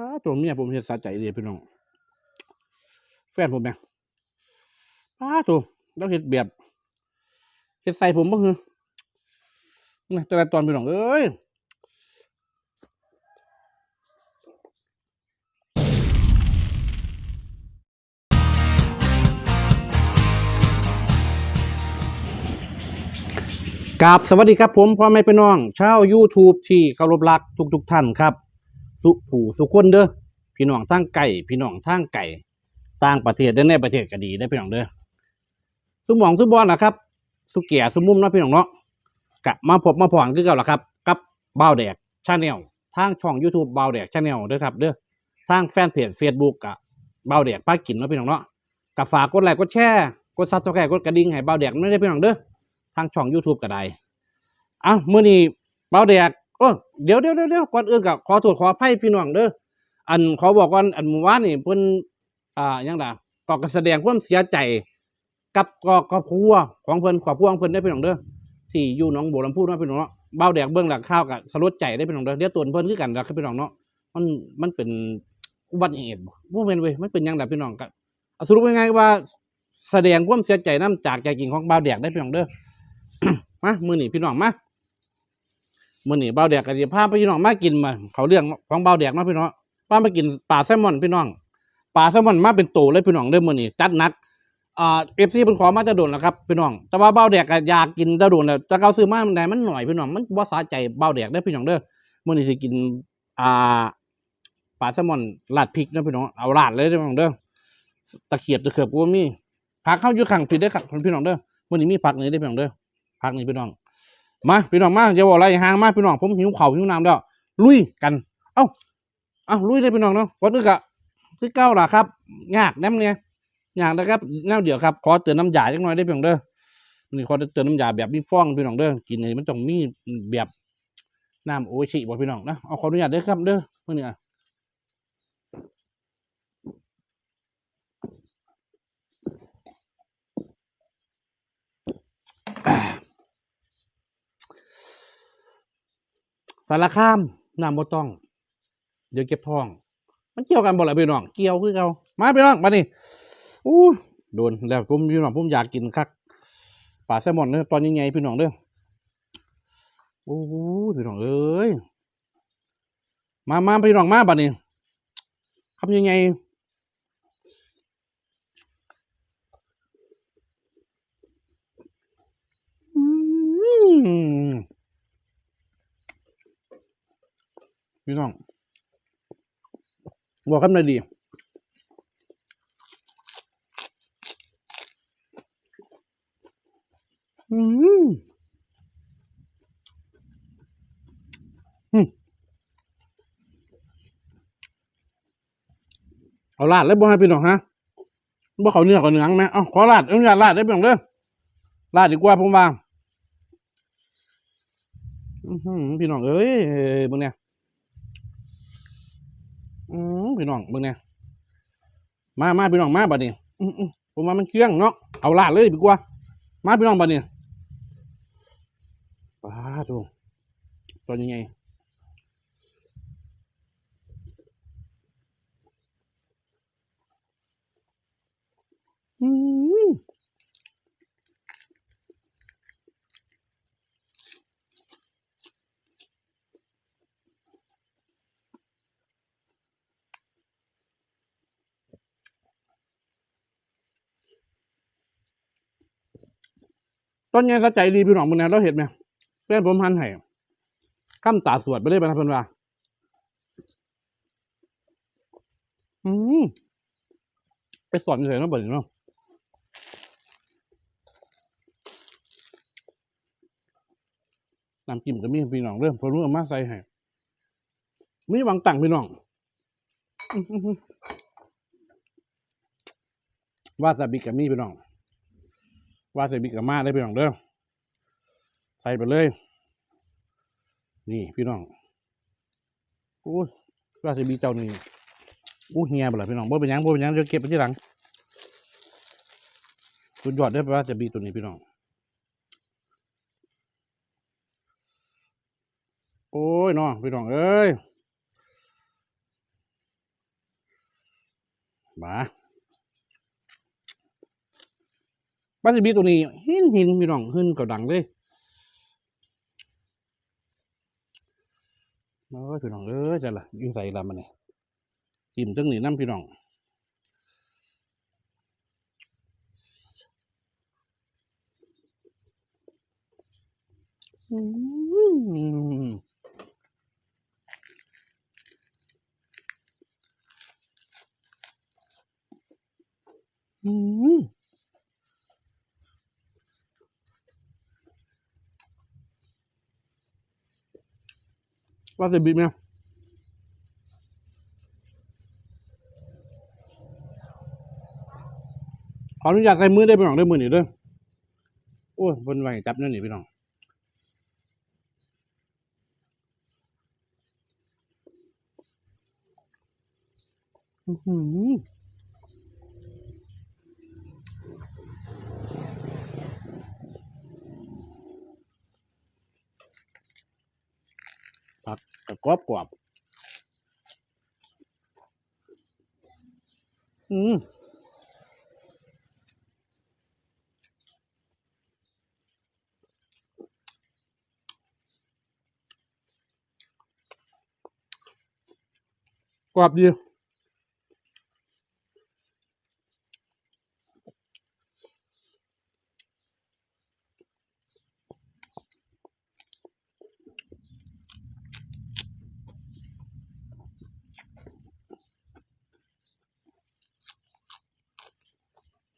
้าตัวเมียผมเฮ็ดสะใจเลยพี่น้อง แฟนผมแม่งอ้าตัวแล้วเฮ็ดแบบเฮ็ดใส่ผมบ่คือนี่แต่ละตอนพี่น้องเอ้ยกับสวัสดีครับผมพ่อแม่พี่น้อง ชาว YouTube ที่เคารพรักทุกๆทท่านครับ สุผู้สุคนเด้อพี่น้องทางไก่พี่น้องทางไก่ต่างประเทศและในประเทศก็ดีได้พี่น้องเด้อสุหมองสุบอลนะครับ สุเกียสุมุมเนาะพี่น้องเนาะกะมาพบมาพอนคือเก่าละครับ กับบ่าวแดกชาแนลทางช่อง YouTube บ่าวแดกชาแนลเด้อครับเด้อทางแฟนเพจ Facebook กะบ่าวแดกป้ากินเนาะพี่น้องเนาะกะฝากกดไลค์กดแชร์กดซับสไครต์กดกระดิ่งให้บ่าวแดกไม่ได้พี่น้องเด้อทางช่อง YouTube ก็ได้อะมื้อนี้เบาแดก โอ้เดี๋ยวเดี๋ยวเดี๋ยวก่อนอื่นก็ขอโทษขออภัยพี่น้องเด้ออันขอบอกก่อนอันมื่อวานนี่เพิ่นอ่ายังล่ะก็ก็แสดงความเสียใจกับก็ครอบครัวของเพิ่นครอบครัวของเพิ่นได้พี่น้องเด้อที่อยู่หนองบัวลำพูนะพี่น้องเนาะเบาแดกเบิ่งหลังข่าวก็สลดใจได้พี่น้องเด้อเดี๋ยวตัวเพิ่นคือกันนะครับพี่น้องเนาะมันมันเป็นอุบัติเหตุบ่บ่แม่นเว้ยมันเป็นยังล่ะพี่น้องก็เอาสรุปง่ายๆว่าแสดงความเสียใจนํจากใจจริงของเบาแดกได้พี่น้องเด้อ มา มื้อนี้พี่น้องมา มื่อนี้เบาแดกก็จะพาพี่น้องมากินมา เขาเรื่องของเบาแดกเนาะพี่น้องพามากินปลาแซลมอนพี่น้องปลาแซลมอนมาเป็นโตเลยพี่น้องเด้อมื่อนี้จัดนักอ่าเอฟซีเป็นขอมาจะโดนแล้วครับพี่น้อง แต่ว่าเบาแดกก็อยากกินจะโดนแล้วจะเขาซื้อมามันมันหน่อยพี่น้องมันบ่สาใจเบาแดกได้พี่น้องเด้อมื่อนี้สิกินอ่าปลาแซลมอนราดพริกนะพี่น้องเอาราดเลยพี่น้องเด้อตะเขียบตะเขียบกูว่ามีผักเข้าอยู่ข้างผิดเด้ครับพี่น้องเด้อมื่อนี้มีผักนี่เด้พี่น้องเด้อผักนี่พี่น้อง มาพี่น้องมาอย่าบอกอะไรห่างมาพี่น้องผมหิวเข้าหิวน้ำแล้วลุยกัน เอ้าเอ้าลุยเลยพี่น้องเนาะวันนี้ก็คือเก้าล่ะครับยากแนมเนี่ยยากนะครับแนวเดียวครับขอเตือนน้ำยาจักน่อยได้อพี่น้องเด้อนี่ขอเตือนน้ำยาแบบมีฟองพี่น้องเด้อกินนี่มันต้องมีแบบน้ำโอชิบ่พี่น้องนะเอาขออนุญาตเด้อครับเด้อเมื่อนี้อะ สารคามน้ำบ่ต้อง เดี๋ยวเก็บทอง มันเกี่ยวกันบ่ล่ะพี่น้อง เกี่ยวคือเก่ามาพี่น้องมานี่อู้โดนแล้วผมพี่น้องผมอยากกินคักปลาแซลมอนเด้อตอนยังไงพี่น้องเด้อโอ้พี่น้องเอ้ยมามาพี่น้องมาบัดนี้คำยังไงอืม พี่น้อง บอกคำหน่อยดีอืมเอาลาดเลยบ่ให้พี่น้องฮะบ่เขาเนื้อเขาเนื้อไหมเอาขอลาดเอาอย่าตลาดได้พี่น้องเด้อลาดดีกว่าผมว่าพี่น้องเอ้ยเอ้ยเบิ่งเนี่ย อืมพี่น้องเบิ่งเนี่ยมามาพี่น้องมาบัดนี้อืมผมว่ามันเครื่องเนาะเอาลาดเลยดีกว่า มาพี่น้องบัดนี้ป้าดูตอนยังไงอืม ต้นยังสะใจดีพี่น้องมึงนี่ยเราเห็นไหมเพื่อนผมหันให้ข้ามตาสวดไปเลยไปนะเพื่อนว่าอืมไปสอนเฉยๆนะบัดนี้เนาะน้ำจิ้มก็มีพี่น้องเริ่มพอรู้เอามาใส่ให้มีหวังตังพี่น้องวาซาบิก็มีพี่น้อง วาซาบิกับมาได้พี่น้องเด้อใส่ไปเลย นี่พี่น้องโอ้ยวาซาบิเจ้านี่อู้เฮียบ่ล่ะพี่น้องบ่เป็นยังบ่เป็นยังเดี๋ยวเก็บไปที่หลังสุดยอดเด้อวาซาบิตัวนี้พี่น้องโอ้ยน้องพี่น้องเอ้ยมา ปลาสิบีตัวนี้หินหินพี่น้องหินก็ดังเลยโอ้ยพี่น้องเอ้ยจะละยู่งใส่ละมันนี่จิ้มจังหนี่น้ำพี่น้องอืมอืม ว่าจะบีบไหมขออนุญาตใส่มือได้พี่น้องได้มือหนีด้วยโอ้ยบนไหวจับนั่นนี่พี่น้องอื้อหือ ผักกระกรอบกรอบอืมกรอบดี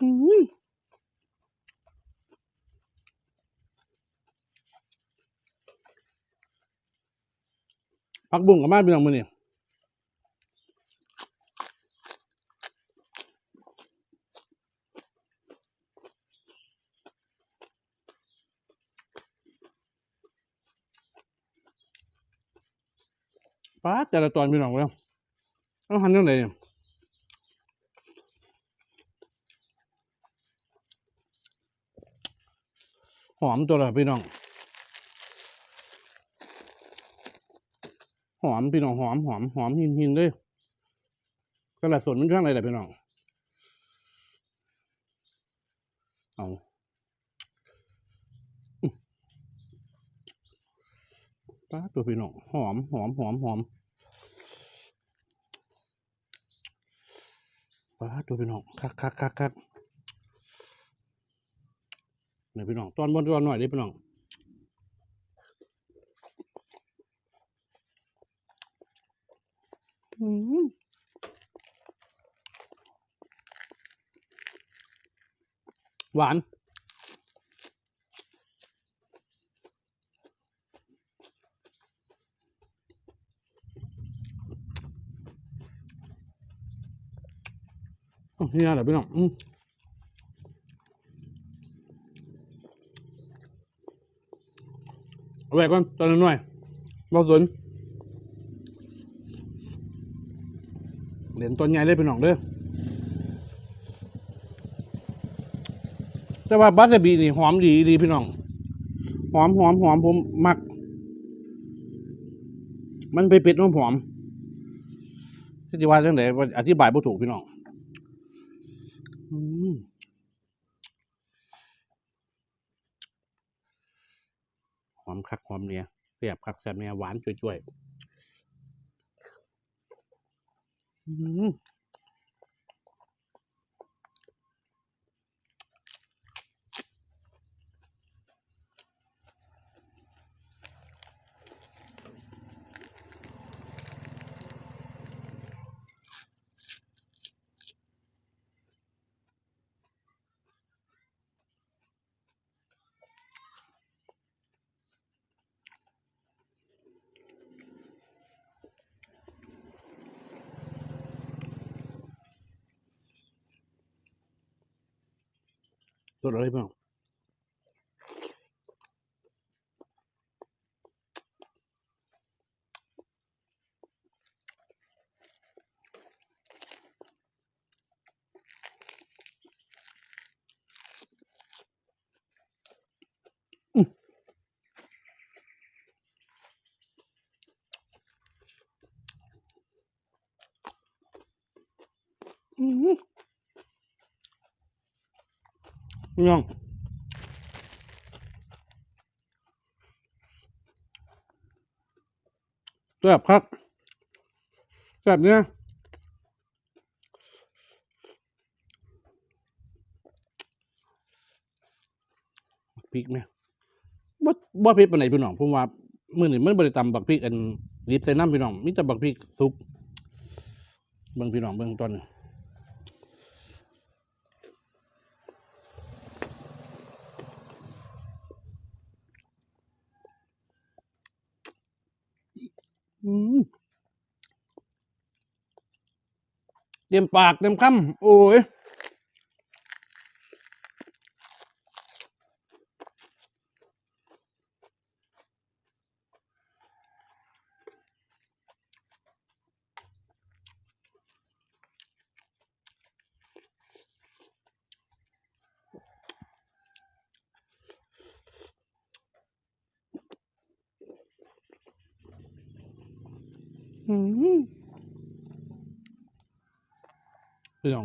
อืม ผักบุ้งกับมาเป็นองมือนี่ป้าแต่ละตอนพี่น้องแล้วต้องหันยังไงเนี่ยหอมตัวละพี่น้อง หอมพี่น้องหอมหอมหอมหินหินเลยกระสนมันช่างอะไรแหละพี่น้องเอาป้าตัวพี่น้องหอมหอมหอมหอมป้าตัวพี่น้องคักคักคักคักเนี่ยพี่น้องตอนบนตอนหน่อยดิพี่น้อง หวาน นี่นะเดี๋ยวพี่น้องเอาไว้ก่อนตอนนั้นหน่อยเราสนเหรียญต้นใหญ่เลยพี่น้องเด้อ แต่ว่าบาสบีนี่หอมดีดีพี่น้อง หอมหอมหอมผมมัก มันไปเป็ดหอมหอมที่จะว่าเรื่องไหนอธิบายไม่ถูกพี่น้องหอมคักหอมเนี่ยเสียบคักแซ่บเนี่ยหวานจ่วยๆ อืมตัวอะไรพี่น้องอืม อื้อหือ พี่น้องแซ่บครับแซ่บเนี่ยพริกไหมบ่บ่เผ็ดปานไหนพี่น้องผมว่ามื้อนี้มันบ่ได้ตำบักพริกอันดิบใส่น้ำพี่น้องมีแต่บักพริกสุกเบิ่งพี่น้องเบิ่งตอนนี้อืม เต็มปากเต็มคำโอ้ยอืม น้อง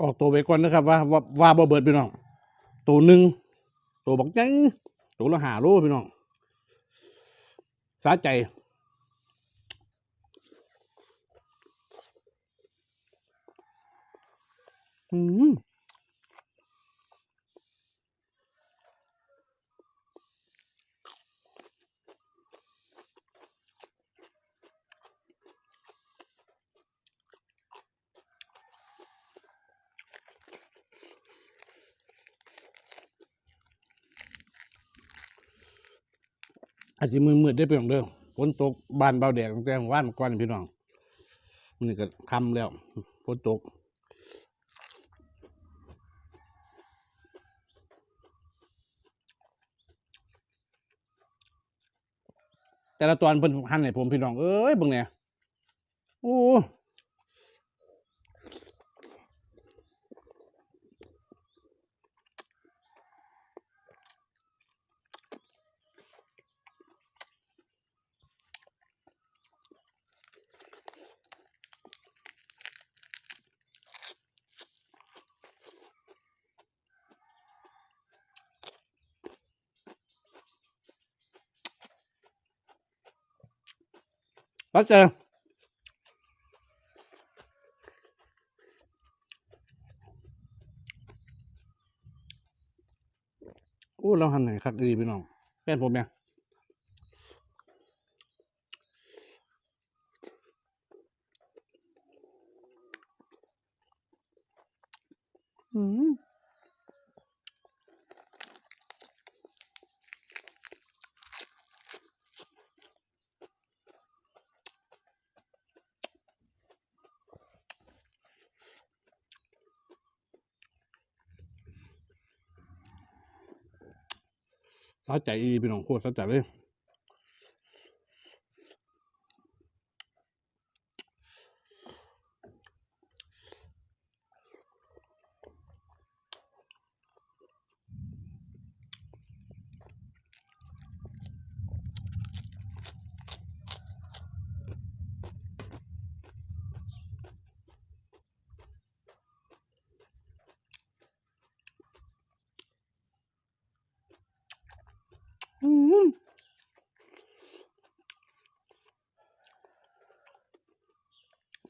อออกตัวไปก่อนนะครับ ว่าว่าว่าบ่เบิดพี่น้องตัวหนึ่งตัวบักจังตัวละหาโลพี่น้องสาใจอืม อาจจะมือมืดได้พี่น้องเด้อฝนตกบานเบาแดดตั้งแต่ว่านก่อนพี่น้องมันนี่ก็คำแล้วฝนตกแต่ละตอนเพิ่นหั่นให้ผมพี่น้องเอ้ยบังเนี่ยโอ้ แล้วเจอโอ้เราหันไหนคักดีพี่น้องแฟนผมเนี่ย สาใจอีพี่น้องโคตรสาใจเลย อืม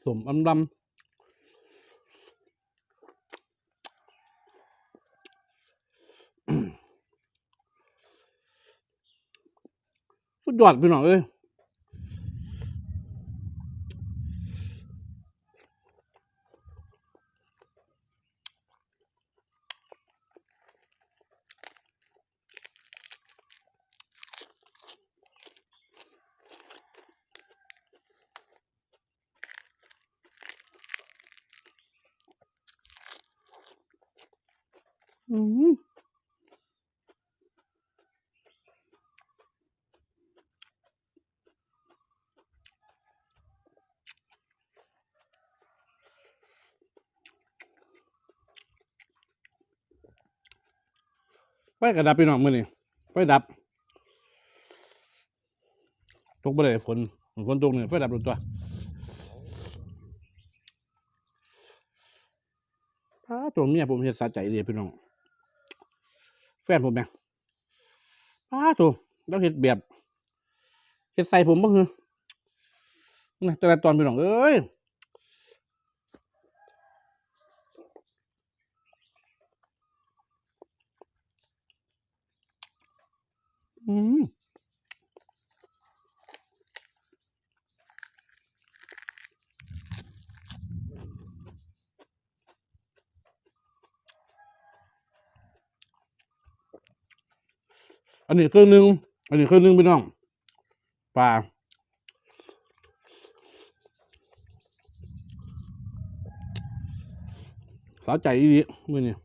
ส มอำลำสุดยอดพี่น้องเอ้ย อืมไฟกระดับพี่น้องมือนี่ไฟดับตกไปเลยฝนฝนตกเนี่ยไฟดับหมดตัวพาตัวเมียผมเห็ดสาใจเลยพี่น้อง ฟนผมแม่ป้าตัวแล้วเห็ดแบบเห็ดใส่ผมบ้างเหรอนะแต่ละตอนพี่น้องเอ้ยอืม อันนี้เครื่องหนึ่งอันนี้เครื่องหนึ่งพี่น้องปลาสาใจอีดีมือนี่ย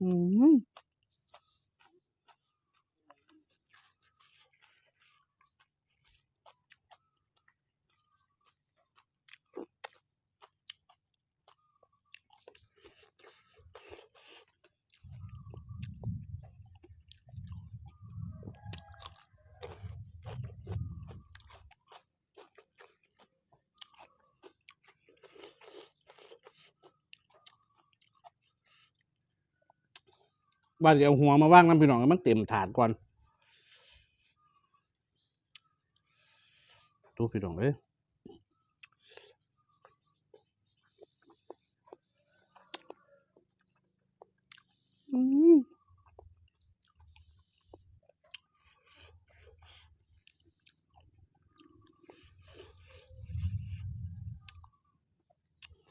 ม ว่าจะเอาหัวมาว่างน้ำพี่น้องมันเต็มถาดก่อนดูพี่น้องเอ้ยอืม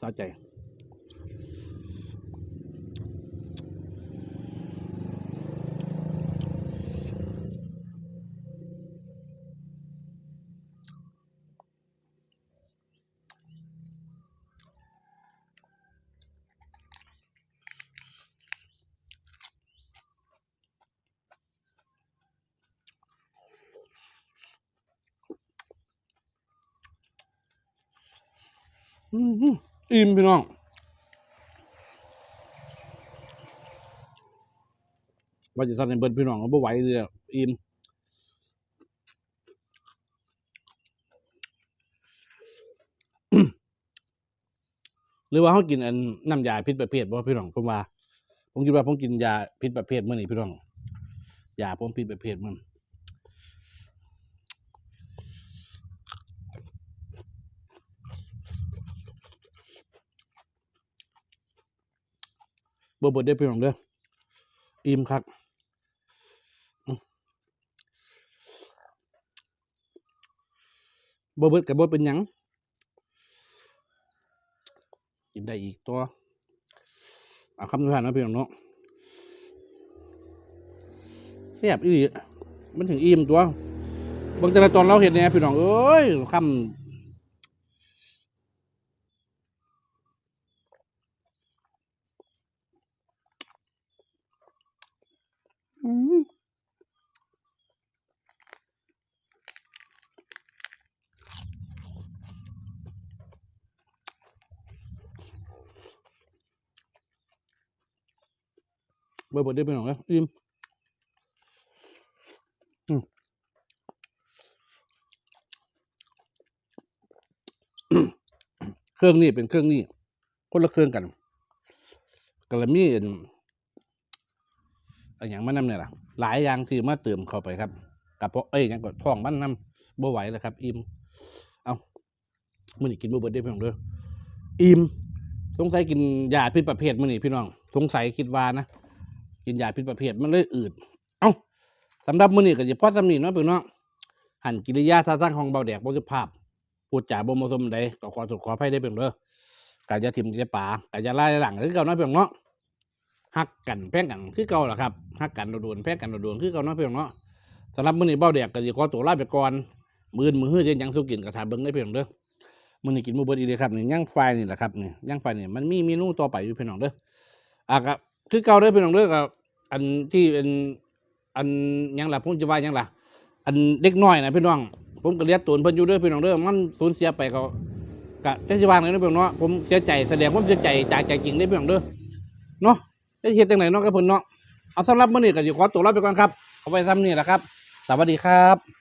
สะใจ อืม อิ่มพี่น้องว่าจะสั่นให้เบิดพี่น้องก็บ่ไหวเลยอิ่มหรือว่าเขากินอันน้ำยาพิษประเภทบ่พี่น้องผมว่า ผมคิดว่าผมกินยาพิษประเภทมื่อนี้พี่น้องยาผมพิษประเภทมัน บ่บดได้อพี่น้องเด้ออิ่มคักอื้อบ่เบิดกับบ่เป็นหยังกินได้อีกตัวเอาคำสุดท้ายนะพี่น้องเนาะแซ่บอีหลีมันถึงอิ่มตัวบางแต่ละตอนเราเห็นเนี่ยพี่น้องเอ้ยคำอืม เบิดได้พี่น้องเอ้ยอิ่มเครื่องนี้เป็นเครื่องนี้คนละเครื่องกันกระมีอันอนอย่างมันนำเนี่ยล่ะ หลายอย่างที่มาเติมเข้าไปครับกับเพราะเอ้ยยังก็ท้องมันนำบ่ไหวแล้วครับ อิ่มเอามื้อนี้กินบ่เบิดได้อพี่น้องเด้ออิ่มสงสัยกินยาพิษประเภทมื้อนี้พี่น้อง สงสัยคิดว่านะ กินยาพิษประเภทมันเลยอืดเอ้าสำหรับมื้อนี้ก็สิพอสำนี้เนาะพี่น้องหันกิริยาท่าทางของเบาแดกบ่สุภาพพูดจาบ่เหมาะสมใดก็ขอโทษขออภัยได้เพียงเด้อกะจะถิ่มจะป่ากะจะไล่หลังคือเก่าเนาะเพียงเนาะฮักกันแพงกันคือเก่าล่ะครับฮักกันโดนแพงกันโดนคือเก่าเนาะเพียงเนาะสำหรับมื้อนี้เบาแดกก็สิขอตัวลาไปก่อนมื้ออนมื้อฮื้อเฮ็ดหยังสุกินก็ถาเบิ่งได้เพียงเด้อมื้อนี้กินมือเบิดอีเด้อครับนี่ย่างไฟนี่แหละครับนี่ย่างไฟนี่มันมีเมนูต่อไปอยู่พี่น้องเด้ออะก็ คือเก่าเด้อพี่น้องเด้อก็อันที่เป็นอันยังหละผมจะว่ายังหละอันเด็กน้อยนะพี่น้อง ผมก็เลียตูนเพิ่นอยู่เด้อพี่น้องเด้อมันสูญเสียไปก็กะจังสิว่าไงเนาะพี่น้องเนาะผมเสียใจแสดงความเสียใจจากใจจริงเด้อพี่น้องเด้อเนาะได้เฮ็ดจังไดเนาะกับเพิ่นเนาะเอาสำหรับมื้อนี้ก็สิขอตัวลาไปก่อนครับเอาไว้ซ้ำนี่แหละครับ สวัสดีครับ